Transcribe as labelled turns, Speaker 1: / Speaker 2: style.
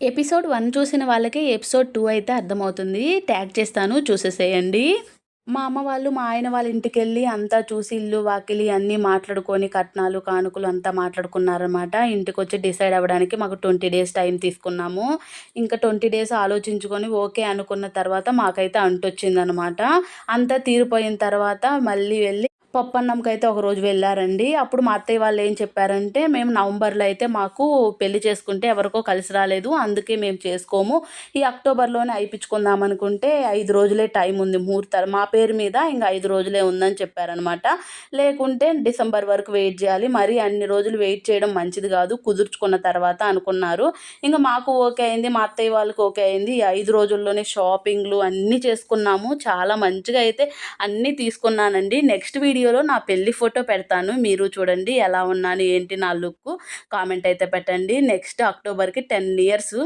Speaker 1: Episode one చూసిన వాళ్ళకి episode two అయితే అర్థమవుతుంది. ట్యాగ్ చేస్తాను చూసేసేయండి. మా అమ్మ వాళ్ళు మా ఆయన వాళ్ళ ఇంటికి వెళ్ళి అంతా చూసి ఇల్లు వాకిలి అన్నీ మాట్లాడుకొని కట్నాలు కానుకలు అంతా మాట్లాడుకున్నారనమాట ఇంటికి వచ్చి డిసైడ్ అవ్వడానికి మాకు ట్వంటీ డేస్ టైం తీసుకున్నాము. ఇంకా ట్వంటీ డేస్ ఆలోచించుకొని ఓకే అనుకున్న తర్వాత మాకైతే అంటొచ్చిందనమాట అంతా తీరిపోయిన తర్వాత మళ్ళీ వెళ్ళి పప్పన్నంకి అయితే ఒకరోజు వెళ్ళారండి. అప్పుడు మా అత్తయ్య వాళ్ళు ఏం చెప్పారంటే మేము నవంబర్లో అయితే మాకు పెళ్ళి చేసుకుంటే ఎవరికో కలిసి రాలేదు అందుకే మేము చేసుకోము. ఈ అక్టోబర్లోనే అయిపించుకుందాం అనుకుంటే ఐదు రోజులే టైం ఉంది ముహూర్తాలు. మా పేరు మీద ఇంకా ఐదు రోజులే ఉందని చెప్పారనమాట. లేకుంటే డిసెంబర్ వరకు వెయిట్ చేయాలి. మరి అన్ని రోజులు వెయిట్ చేయడం మంచిది కాదు కుదుర్చుకున్న తర్వాత అనుకున్నారు. ఇంకా మాకు ఓకే అయింది మా అత్తయ్య వాళ్ళకి ఓకే అయింది. ఐదు రోజుల్లోనే షాపింగ్లు అన్నీ చేసుకున్నాము. చాలా మంచిగా అయితే అన్నీ తీసుకున్నానండి. నెక్స్ట్ వీడియో వీడియోలో నా పెళ్ళి ఫోటో పెడతాను. మీరు చూడండి ఎలా ఉన్నాను ఏంటి నా లుక్. కామెంట్ అయితే పెట్టండి. నెక్స్ట్ అక్టోబర్కి టెన్ ఇయర్స్.